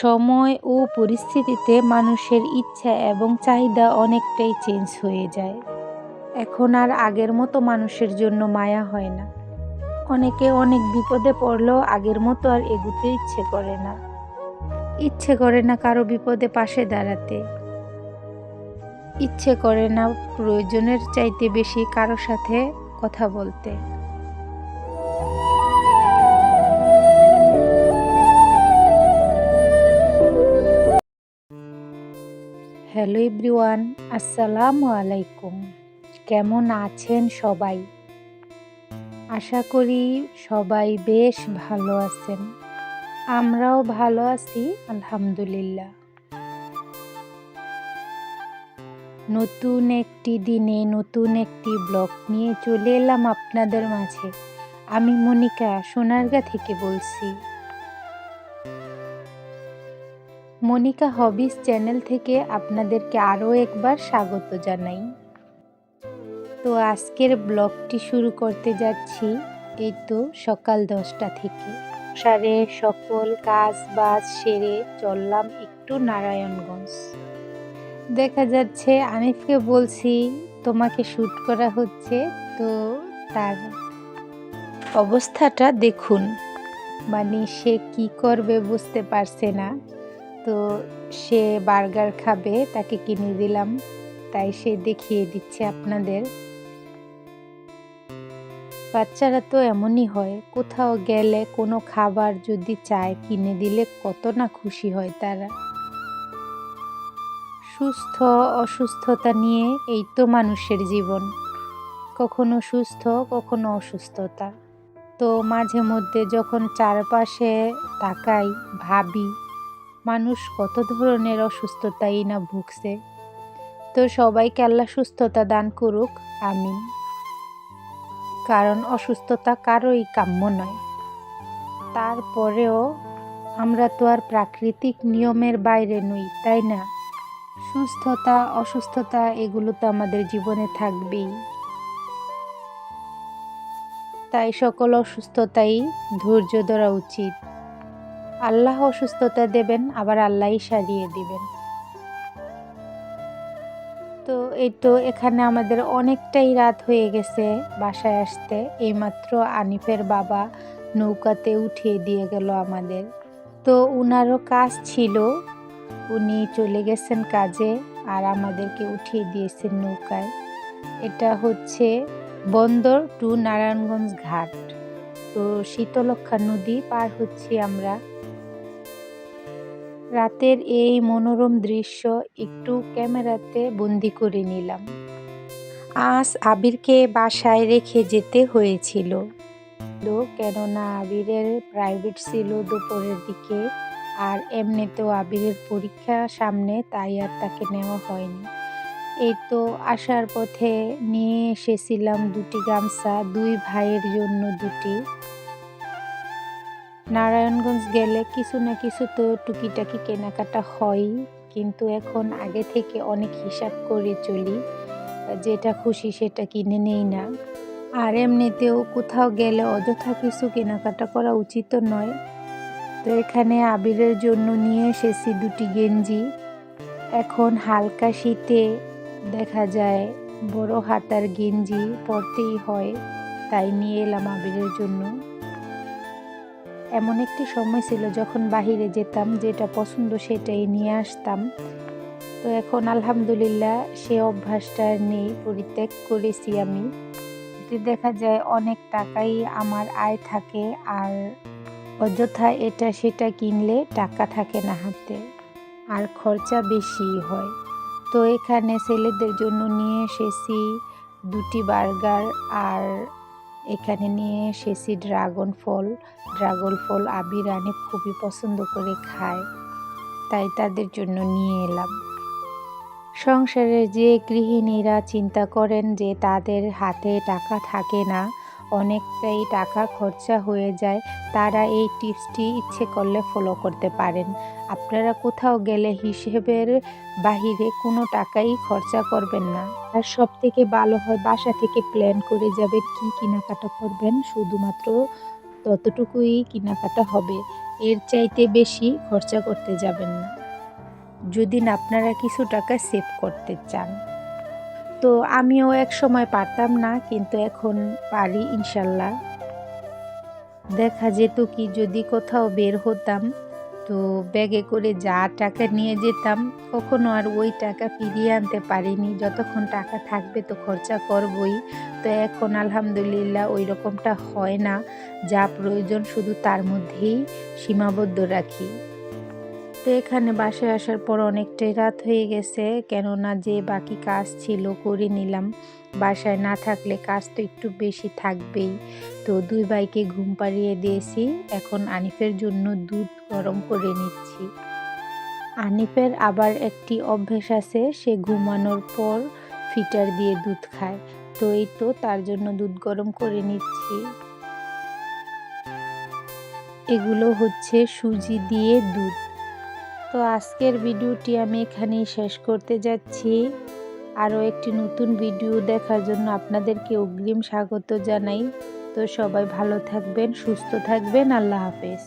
সময় ও পরিস্থিতিতে মানুষের ইচ্ছা এবং চাহিদা অনেকটাই চেঞ্জ হয়ে যায়। এখন আর আগের মতো মানুষের জন্য মায়া হয় না। অনেকে অনেক বিপদে পড়লেও আগের মতো আর এগুতে ইচ্ছে করে না। ইচ্ছে করে না কারও বিপদে পাশে দাঁড়াতে। ইচ্ছে করে না প্রয়োজনের চাইতে বেশি কারও সাথে কথা বলতে। হ্যালো এভরিওয়ান, আসসালামু আলাইকুম। কেমন আছেন সবাই? আশা করি সবাই বেশ ভালো আছেন। আমরাও ভালো আছি, আলহামদুলিল্লাহ। নতুন একটি দিনে, নতুন একটি ব্লগ নিয়ে চলে এলাম আপনাদের মাঝে। আমি মনিকা সোনারগা থেকে বলছি। মনিকা হবিস চ্যানেল থেকে আপনাদেরকে আরও একবার স্বাগত জানাই। তো আজকের ব্লগটি শুরু করতে যাচ্ছি এই তো সকাল দশটা থেকে। সারে সকল কাজ বাজ সেরে চললাম একটু নারায়ণগঞ্জ। দেখা যাচ্ছে আনিফকে বলছি, তোমাকে শ্যুট করা হচ্ছে। তো তার অবস্থাটা দেখুন। মানে সে কি করবে বুঝতে পারছে না। তো সে বার্গার খাবে, তাকে কিনে দিলাম। তাই সে দেখিয়ে দিচ্ছে আপনাদের। বাচ্চারা তো এমনই হয়, কোথাও গেলে কোনো খাবার যদি চায় কিনে দিলে কত না খুশি হয় তারা। সুস্থ, অসুস্থতা নিয়ে এই তো মানুষের জীবন। কখনো সুস্থ, কখনো অসুস্থতা। তো মাঝে মধ্যে যখন চারপাশে তাকাই, ভাবি মানুষ কত ধরনের অসুস্থতাই না ভুগছে। তো সবাইকে আল্লাহ সুস্থতা দান করুক, আমিন। কারণ অসুস্থতা কারোই কাম্য নয়। তারপরেও আমরা তো আর প্রাকৃতিক নিয়মের বাইরে নই, তাই না? সুস্থতা, অসুস্থতা, এগুলো তো আমাদের জীবনে থাকবেই। তাই সকল অসুস্থতাই ধৈর্য ধরা উচিত। আল্লাহ অসুস্থতা দেবেন, আবার আল্লাহই সারিয়ে দিবেন। তো এই তো এখানে আমাদের অনেকটাই রাত হয়ে গেছে বাসায় আসতে। এইমাত্র আনিফের বাবা নৌকাতে উঠিয়ে দিয়ে গেল আমাদের। তো উনারও কাজ ছিল, উনি চলে গেছেন কাজে আর আমাদেরকে উঠিয়ে দিয়েছেন নৌকায়। এটা হচ্ছে বন্দর টু নারায়ণগঞ্জ ঘাট। তো শীতলক্ষা নদী পার হচ্ছি আমরা। রাতের এই মনোরম দৃশ্য একটু ক্যামেরাতে বন্দি করে নিলাম। আজ আবিরকে বাসায় রেখে যেতে হয়েছিল। কেননা আবিরের প্রাইভেট ছিল দুপুরের দিকে, আর এমনিতেও আবিরের পরীক্ষা সামনে, তাই আর তাকে নেওয়া হয়নি। এই তো আসার পথে নিয়ে এসেছিলাম দুটি গামছা, দুই ভাইয়ের জন্য দুটি। নারায়ণগঞ্জ গেলে কিছু না কিছু তো টুকিটাকি কেনাকাটা হয়ই কিন্তু এখন আগে থেকে অনেক হিসাব করে চলি, যেটা খুশি সেটা কিনে নেই না। আর এমনিতেও কোথাও গেলে অযথা কিছু কেনাকাটা করা উচিত নয়। তো এখানে আবিরের জন্য নিয়ে এসেছি দুটি গেঞ্জি। এখন হালকা শীতে দেখা যায় বড় হাতার গেঞ্জি পরতেই হয়, তাই নিয়ে এলাম আবিরের জন্য। এমন একটি সময় ছিল যখন বাহিরে যেতাম, যেটা পছন্দ সেটাই নিয়ে আসতাম। তো এখন আলহামদুলিল্লাহ সে অভ্যাসটা নেই, পরিত্যাগ করেছি আমি। এতে দেখা যায় অনেক টাকাই আমার আয় থাকে আর অযথা এটা সেটা কিনলে টাকা থাকে না হাতে, আর খরচা বেশি হয়। তো এখানে ছেলেদের জন্য নিয়ে এসেছি দুটি বার্গার আর এখানে নিয়ে এসেছি ড্রাগন ফল। ড্রাগন ফল আবির আনে খুবই পছন্দ করে খায়। তাই তাদের জন্য নিয়ে এলাম। সংসারের যে গৃহিণীরা চিন্তা করেন যে তাদের হাতে টাকা থাকে না অনেকটাই টাকা খরচা হয়ে যায়, তারা এই টিপসটি ইচ্ছে করলে ফলো করতে পারেন। আপনারা কোথাও গেলে হিসেবের বাহিরে কোনো টাকাই খরচা করবেন না। আর সব থেকে ভালো হয় বাসা থেকে প্ল্যান করে যাবেন কি কেনাকাটা করবেন, শুধুমাত্র ততটুকুই কেনাকাটা হবে। এর চাইতে বেশি খরচা করতে যাবেন না। যদি আপনারা কিছু টাকা সেভ করতে চান। তো আমিও এক সময় পারতাম না, কিন্তু এখন পারি ইনশাল্লাহ। দেখা যেত কি, যদি কোথাও বের হতাম, তো ব্যাগে করে যা টাকা নিয়ে যেতাম, কখনো আর ওই টাকা ফিরিয়ে আনতে পারিনি। যতক্ষণ টাকা থাকবে তো খরচা করবই। তো এখন আলহামদুলিল্লাহ ওই রকমটা হয় না। যা প্রয়োজন শুধু তার মধ্যেই সীমাবদ্ধ রাখি। তো এখানে বাসায় আসার পর অনেকটাই রাত হয়ে গেছে। কেননা যে বাকি কাজ ছিল করে নিলাম। বাসায় না থাকলে কাজ তো একটু বেশি থাকবেই। তো দুই ভাইকে ঘুম পাড়িয়ে দিয়েছি। এখন আনিফের জন্য দুধ গরম করে নিচ্ছি। আনিফের আবার একটি অভ্যেস আছে, সে ঘুমানোর পর ফিটার দিয়ে দুধ খায়। তো এই তো তার জন্য দুধ গরম করে নিচ্ছি। এগুলো হচ্ছে সুজি দিয়ে দুধ। তো আজকের ভিডিওটি আমি এখানেই শেষ করতে যাচ্ছি। আরও একটি নতুন ভিডিও দেখার জন্য আপনাদেরকে অগ্রিম স্বাগত জানাই। তো সবাই ভালো থাকবেন, সুস্থ থাকবেন, আল্লাহ হাফেজ।